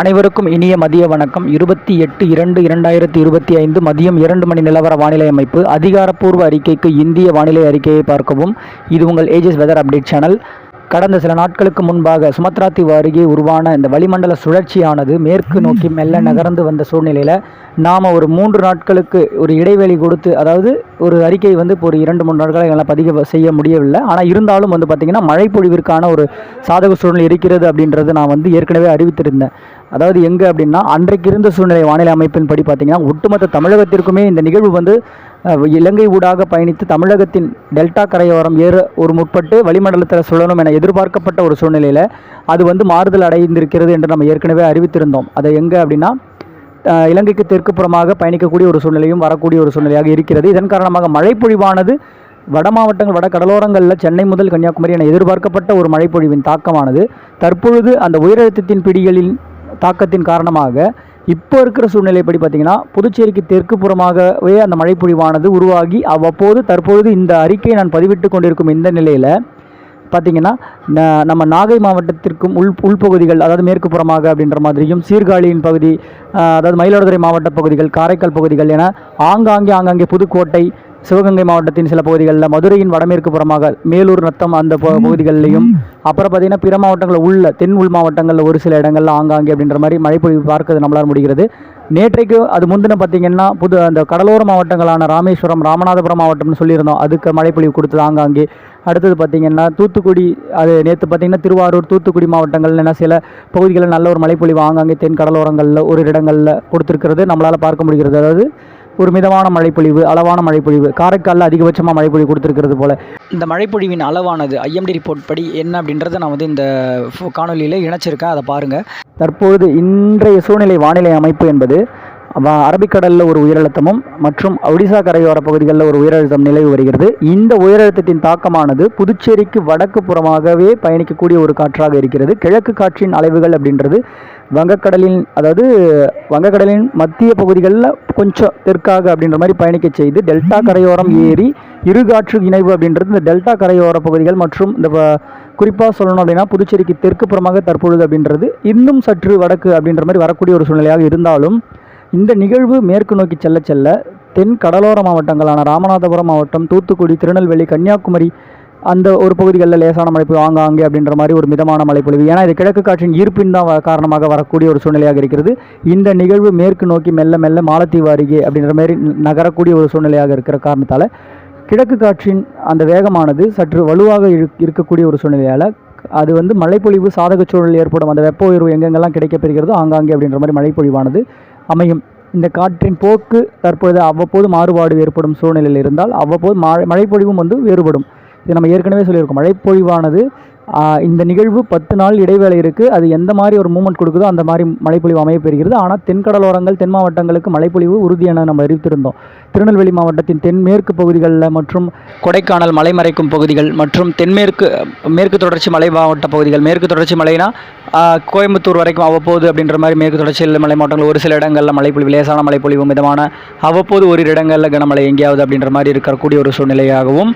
அனைவருக்கும் இனிய மதிய வணக்கம். இருபத்தி எட்டு இரண்டு இரண்டாயிரத்தி இருபத்தி ஐந்து மதியம் இரண்டு மணி நிலவர வானிலை அமைப்பு அதிகாரப்பூர்வ அறிக்கைக்கு இந்திய வானிலை அறிக்கையை பார்க்கவும். இது உங்கள் ஏஜஸ் வெதர் அப்டேட் சேனல் கடந்த சில நாட்களுக்கு முன்பாக சுமத்ரா தீவு அருகே உருவான இந்த வளிமண்டல சுழற்சியானது மேற்கு நோக்கி மெல்ல நகர்ந்து வந்த சூழ்நிலையில் நாம் ஒரு மூன்று நாட்களுக்கு ஒரு இடைவெளி கொடுத்து அதாவது ஒரு அறிக்கை வந்து இப்போ ஒரு இரண்டு மூன்று நாட்களை எல்லாம் பதிவு செய்ய முடியவில்லை. ஆனால் இருந்தாலும் வந்து பார்த்திங்கன்னா மழை பொழிவிற்கான ஒரு சாதக சூழ்நிலை இருக்கிறது அப்படின்றது நான் வந்து ஏற்கனவே அறிவித்திருந்தேன். அதாவது எங்கே அப்படின்னா அன்றைக்கு இருந்த சூழ்நிலை வானிலை அமைப்பின் படி பார்த்திங்கன்னா ஒட்டுமொத்த தமிழகத்திற்குமே இந்த நிகழ்வு வந்து இலங்கை ஊடாக பயணித்து தமிழகத்தின் டெல்டா கரையோரம் ஏற ஒரு முற்பட்டு வளிமண்டலத்தில் சுழலும் என எதிர்பார்க்கப்பட்ட ஒரு சூழ்நிலையில் அது வந்து மாறுதல் அடைந்திருக்கிறது என்று நம்ம ஏற்கனவே அறிவித்திருந்தோம். அதை எங்கே அப்படின்னா இலங்கைக்கு தெற்கு புறமாக பயணிக்கக்கூடிய ஒரு சூழ்நிலையும் வரக்கூடிய ஒரு சூழ்நிலையாக இருக்கிறது. இதன் காரணமாக மழைப்பொழிவானது வட மாவட்டங்கள் வட கடலோரங்களில் சென்னை முதல் கன்னியாகுமரி என எதிர்பார்க்கப்பட்ட ஒரு மழைப்பொழிவின் தாக்கமானது. தற்பொழுது அந்த உயரழுத்தத்தின் பிடிகளின் தாக்கத்தின் காரணமாக இப்போ இருக்கிற சூழ்நிலைப்படி பார்த்தீங்கன்னா புதுச்சேரிக்கு தெற்கு புறமாகவே அந்த மழைப்பொழிவானது உருவாகி அவ்வப்போது தற்பொழுது இந்த அறிக்கையை நான் பதிவிட்டு கொண்டிருக்கும் இந்த நிலையில் பார்த்தீங்கன்னா நம்ம நாகை மாவட்டத்திற்கும் உள் உள்பகுதிகள் அதாவது மேற்கு புறமாக அப்படின்ற மாதிரியும் சீர்காழியின் பகுதி அதாவது மயிலாடுதுறை மாவட்ட பகுதிகள் காரைக்கால் பகுதிகள் என ஆங்காங்கே ஆங்காங்கே புதுக்கோட்டை சிவகங்கை மாவட்டத்தின் சில பகுதிகளில் மதுரையின் வடமேற்கு புறமாக மேலூர் நத்தம் அந்த பகுதிகளிலையும் அப்புறம் பார்த்தீங்கன்னா பிற மாவட்டங்களில் உள்ள தென் உள் மாவட்டங்களில் ஒரு சில இடங்கள்ல ஆங்காங்கே அப்படின்ற மாதிரி மழைப்பொழிவு பார்க்கிறது நம்மளால் முடிகிறது. நேற்றைக்கு அது முந்தின பார்த்தீங்கன்னா புது அந்த கடலோர மாவட்டங்களான ராமேஸ்வரம் ராமநாதபுரம் மாவட்டம்னு சொல்லியிருந்தோம். அதுக்கு மழைப்பொழிவு கொடுத்தது ஆங்காங்கே. அடுத்தது பார்த்தீங்கன்னா தூத்துக்குடி அது நேற்று பார்த்தீங்கன்னா திருவாரூர் தூத்துக்குடி மாவட்டங்கள்ல என சில பகுதிகளில் நல்ல ஒரு மழைப்பொழிவு ஆங்காங்கே தென் கடலோரங்களில் ஒரு இடங்களில் கொடுத்துருக்கிறது. நம்மளால் பார்க்க முடிகிறது. அதாவது ஒரு மிதமான மழைப்பொழிவு அளவான மழைப்பொழிவு காரைக்காலில் அதிகபட்சமாக மழைப்பொழிவு கொடுத்துருக்கிறது போல. இந்த மழைப்பொழிவின் அளவானது ஐஎம்டி ரிப்போர்ட் படி என்ன அப்படின்றத நான் வந்து இந்த காணொலியில் இணைச்சிருக்கேன். அதை பாருங்கள் தற்பொழுது இன்றைய சூழ்நிலை வானிலை அமைப்பு என்பது அரபிக்கடலில் ஒரு உயரழுத்தமும் மற்றும் ஒடிசா கரையோர பகுதிகளில் ஒரு உயரழுத்தம் நிலவு வருகிறது. இந்த உயரழுத்தத்தின் தாக்கமானது புதுச்சேரிக்கு வடக்கு புறமாகவே பயணிக்கக்கூடிய ஒரு காற்றாக இருக்கிறது. கிழக்கு காற்றின் அலைவுகள் அப்படின்றது வங்கக்கடலின் அதாவது வங்கக்கடலின் மத்திய பகுதிகளில் கொஞ்சம் தெற்காக அப்படின்ற மாதிரி பயணிக்க செய்து டெல்டா கரையோரம் ஏறி இருகாற்று இணைவு அப்படின்றது இந்த டெல்டா கரையோர பகுதிகள் மற்றும் இந்த குறிப்பாக சொல்லணும் அப்படின்னா புதுச்சேரிக்கு தெற்கு புறமாக தற்பொழுது அப்படின்றது இன்னும் சற்று வடக்கு அப்படின்ற மாதிரி வரக்கூடிய ஒரு சூழ்நிலையாக இருந்தாலும் இந்த நிகழ்வு மேற்கு நோக்கி செல்ல செல்ல தென் கடலோர மாவட்டங்களான ராமநாதபுரம் மாவட்டம் தூத்துக்குடி திருநெல்வேலி கன்னியாகுமரி அந்த ஒரு பகுதிகளில் லேசான மழைப்பு ஆங்காங்கே அப்படின்ற மாதிரி ஒரு மிதமான மழைப்பொழிவு ஏன்னா இது கிழக்கு காற்றின் ஈர்ப்பின் தான் காரணமாக வரக்கூடிய ஒரு சூழ்நிலையாக இருக்கிறது. இந்த நிகழ்வு மேற்கு நோக்கி மெல்ல மெல்ல மாலத்தீவு அருகே அப்படின்ற மாதிரி நகரக்கூடிய ஒரு சூழ்நிலையாக இருக்கிற காரணத்தால் கிழக்கு காற்றின் அந்த வேகமானது சற்று வலுவாக இருக்கக்கூடிய ஒரு சூழ்நிலையால் அது வந்து மழைப்பொழிவு சாதக சூழல் ஏற்படும் அந்த வெப்ப உயர்வு எங்கெங்கெல்லாம் கிடைக்கப்பெறுகிறதோ ஆங்காங்கே அப்படின்ற மாதிரி மழைப்பொழிவானது அமையும். இந்த காற்றின் போக்கு தற்பொழுது அவ்வப்போது மாறுபாடு ஏற்படும் சூழ்நிலையில் இருந்தால் அவ்வப்போது மழை மழைப்பொழிவும் வந்து வேறுபடும். இது நம்ம ஏற்கனவே சொல்லியிருக்கோம். மழைப்பொழிவானது இந்த நிகழ்வு பத்து நாள் இடைவேளை இருக்குது அது எந்த மாதிரி ஒரு மூமெண்ட் கொடுக்குதோ அந்த மாதிரி மழைப்பொழிவு அமையப்பெறுகிறது. ஆனால் தென்கடலோரங்கள் தென் மாவட்டங்களுக்கு மழைப்பொழிவு உறுதி என நம்ம அறிவித்திருந்தோம். திருநெல்வேலி மாவட்டத்தின் தென்மேற்கு பகுதிகளில் மற்றும் கொடைக்கானல் மலைமறைக்கும் பகுதிகள் மற்றும் தென்மேற்கு மேற்கு தொடர்ச்சி மலை மாவட்ட பகுதிகள். மேற்கு தொடர்ச்சி மலைனா கோயம்புத்தூர் வரைக்கும் அவ்வப்போது அப்படின்ற மாதிரி மேற்கு தொடர்ச்சியில் மலை மாவட்டங்கள் ஒரு சில இடங்களில் மழைப்பொழிவு லேசான மழைப்பொழிவு மிதமான அவ்வப்போது ஒரு இடங்களில் கனமழை எங்கேயாவது அப்படின்ற மாதிரி இருக்கக்கூடிய ஒரு சூழ்நிலையாகவும்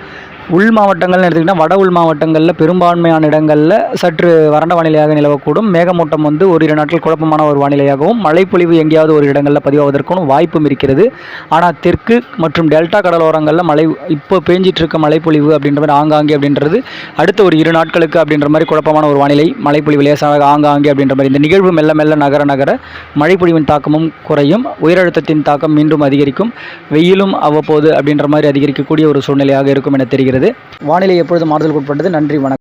உள் மாவட்டங்கள்னு எடுத்துக்கிட்டால் வட உள் மாவட்டங்களில் பெரும்பான்மையான இடங்களில் சற்று வறண்ட வானிலையாக நிலவக்கூடும். மேகமூட்டம் வந்து ஒரு இரு நாட்கள் குழப்பமான ஒரு வானிலையாகவும் மழைப்பொழிவு எங்கேயாவது ஒரு இடங்களில் பதிவாவதற்கும் வாய்ப்பும் இருக்கிறது. ஆனால் தெற்கு மற்றும் டெல்டா கடலோரங்களில் மழை இப்போ பேஞ்சிட்ருக்க மழைப்பொழிவு அப்படின்ற மாதிரி ஆங்காங்கே அப்படின்றது அடுத்த ஒரு இரு நாட்களுக்கு அப்படின்ற மாதிரி குழப்பமான ஒரு வானிலை மழைப்பொழிவு லேசாக ஆங்காங்கே அப்படின்ற மாதிரி இந்த நிகழ்வு மெல்ல மெல்ல நகர நகர மழைப்பொழிவின் தாக்கமும் குறையும். உயரழுத்தத்தின் தாக்கம் மீண்டும் அதிகரிக்கும். வெயிலும் அவ்வப்போது அப்படின்ற மாதிரி அதிகரிக்கக்கூடிய ஒரு சூழ்நிலையாக இருக்கும் என தெரிகிறது. வானிலை எப்பொழுது மாறுதல் உட்பட்டது நன்றி வணக்கம்.